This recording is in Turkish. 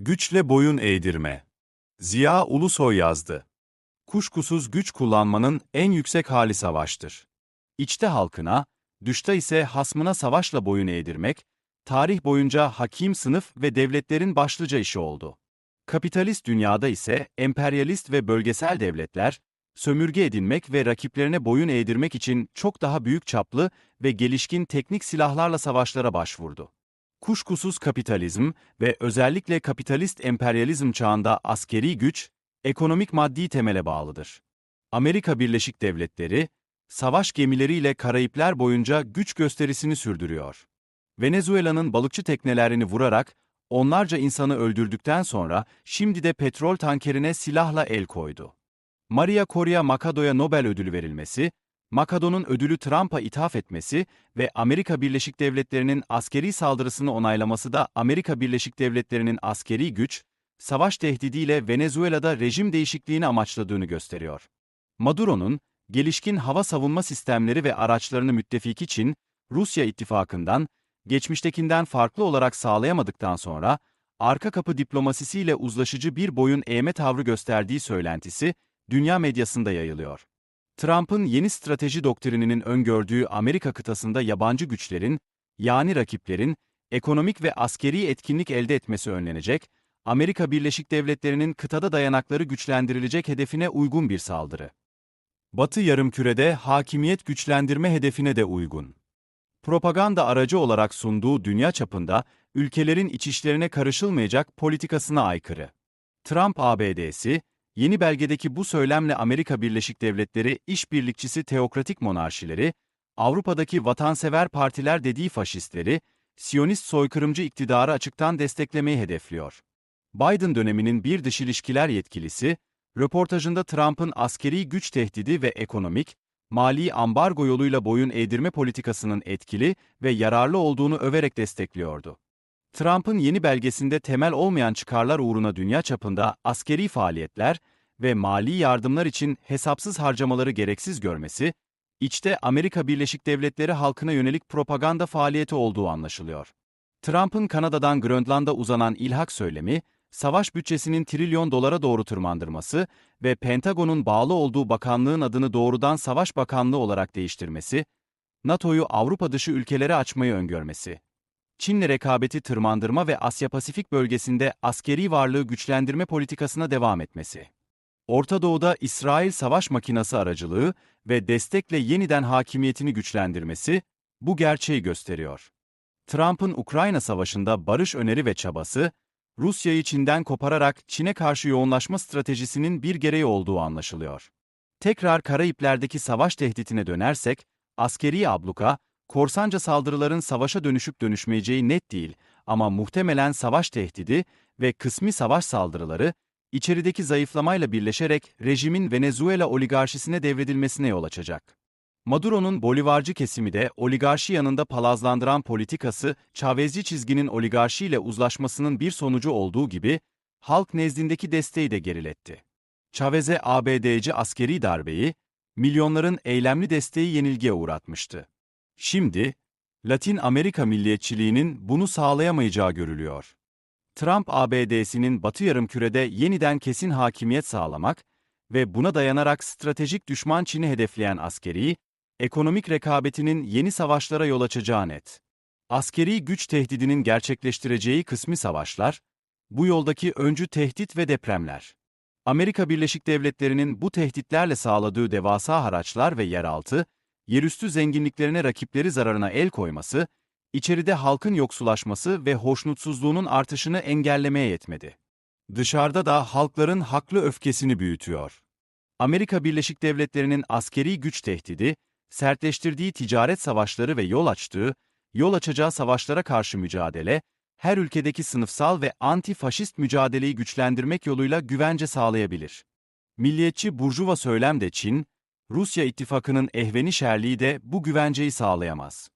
Güçle boyun eğdirme. Ziya Ulusoy yazdı. Kuşkusuz güç kullanmanın en yüksek hali savaştır. İçte halkına, dışta ise hasmına savaşla boyun eğdirmek, tarih boyunca hakim sınıf ve devletlerin başlıca işi oldu. Kapitalist dünyada ise emperyalist ve bölgesel devletler, sömürge edinmek ve rakiplerine boyun eğdirmek için çok daha büyük çaplı ve gelişkin teknik silahlarla savaşlara başvurdu. Kuşkusuz kapitalizm ve özellikle kapitalist emperyalizm çağında askeri güç, ekonomik maddi temele bağlıdır. Amerika Birleşik Devletleri, savaş gemileriyle Karayipler boyunca güç gösterisini sürdürüyor. Venezuela'nın balıkçı teknelerini vurarak onlarca insanı öldürdükten sonra şimdi de petrol tankerine silahla el koydu. Maria Corina Machado'ya Nobel ödülü verilmesi, Machado'nun ödülü Trump'a ithaf etmesi ve Amerika Birleşik Devletleri'nin askeri saldırısını onaylaması da Amerika Birleşik Devletleri'nin askeri güç, savaş tehdidiyle Venezuela'da rejim değişikliğini amaçladığını gösteriyor. Maduro'nun, gelişkin hava savunma sistemleri ve araçlarını müttefik için Rusya ittifakından, geçmiştekinden farklı olarak sağlayamadıktan sonra, arka kapı diplomasisiyle uzlaşıcı bir boyun eğme tavrı gösterdiği söylentisi, dünya medyasında yayılıyor. Trump'ın yeni strateji doktrininin öngördüğü Amerika kıtasında yabancı güçlerin, yani rakiplerin, ekonomik ve askeri etkinlik elde etmesi önlenecek, Amerika Birleşik Devletleri'nin kıtada dayanakları güçlendirilecek hedefine uygun bir saldırı. Batı yarımkürede hakimiyet güçlendirme hedefine de uygun. Propaganda aracı olarak sunduğu dünya çapında ülkelerin içişlerine karışılmayacak politikasına aykırı. Trump ABD'si, yeni belgedeki bu söylemle Amerika Birleşik Devletleri işbirlikçisi teokratik monarşileri, Avrupa'daki vatansever partiler dediği faşistleri, Siyonist soykırımcı iktidarı açıktan desteklemeyi hedefliyor. Biden döneminin bir dış ilişkiler yetkilisi, röportajında Trump'ın askeri güç tehdidi ve ekonomik, mali ambargo yoluyla boyun eğdirme politikasının etkili ve yararlı olduğunu överek destekliyordu. Trump'ın yeni belgesinde temel olmayan çıkarlar uğruna dünya çapında askeri faaliyetler ve mali yardımlar için hesapsız harcamaları gereksiz görmesi, içte Amerika Birleşik Devletleri halkına yönelik propaganda faaliyeti olduğu anlaşılıyor. Trump'ın Kanada'dan Grönland'a uzanan ilhak söylemi, savaş bütçesinin trilyon dolara doğru tırmandırması ve Pentagon'un bağlı olduğu bakanlığın adını doğrudan Savaş Bakanlığı olarak değiştirmesi, NATO'yu Avrupa dışı ülkelere açmayı öngörmesi, Çin'le rekabeti tırmandırma ve Asya-Pasifik bölgesinde askeri varlığı güçlendirme politikasına devam etmesi. Orta Doğu'da İsrail savaş makinası aracılığı ve destekle yeniden hakimiyetini güçlendirmesi bu gerçeği gösteriyor. Trump'ın Ukrayna Savaşı'nda barış öneri ve çabası, Rusya'yı Çin'den kopararak Çin'e karşı yoğunlaşma stratejisinin bir gereği olduğu anlaşılıyor. Tekrar Karayipler'deki savaş tehditine dönersek, askeri abluka, korsanca saldırıların savaşa dönüşüp dönüşmeyeceği net değil ama muhtemelen savaş tehdidi ve kısmi savaş saldırıları, içerideki zayıflamayla birleşerek rejimin Venezuela oligarşisine devredilmesine yol açacak. Maduro'nun bolivarcı kesimi de oligarşi yanında palazlandıran politikası, Chavezci çizginin oligarşiyle uzlaşmasının bir sonucu olduğu gibi, halk nezdindeki desteği de geriletti. Chavez'e ABD'ci askeri darbeyi, milyonların eylemli desteği yenilgiye uğratmıştı. Şimdi, Latin Amerika milliyetçiliğinin bunu sağlayamayacağı görülüyor. Trump ABD'sinin Batı yarımkürede yeniden kesin hakimiyet sağlamak ve buna dayanarak stratejik düşman Çin'i hedefleyen askeri, ekonomik rekabetinin yeni savaşlara yol açacağı net. Askeri güç tehdidinin gerçekleştireceği kısmi savaşlar, bu yoldaki öncü tehdit ve depremler. Amerika Birleşik Devletleri'nin bu tehditlerle sağladığı devasa haraçlar ve yeraltı, yerüstü zenginliklerine rakipleri zararına el koyması, içeride halkın yoksulaşması ve hoşnutsuzluğunun artışını engellemeye yetmedi. Dışarıda da halkların haklı öfkesini büyütüyor. Amerika Birleşik Devletleri'nin askeri güç tehdidi, sertleştirdiği ticaret savaşları ve yol açtığı, yol açacağı savaşlara karşı mücadele, her ülkedeki sınıfsal ve anti-faşist mücadeleyi güçlendirmek yoluyla güvence sağlayabilir. Milliyetçi burjuva söylem de Çin, Rusya ittifakının ehveni şerliği de bu güvenceyi sağlayamaz.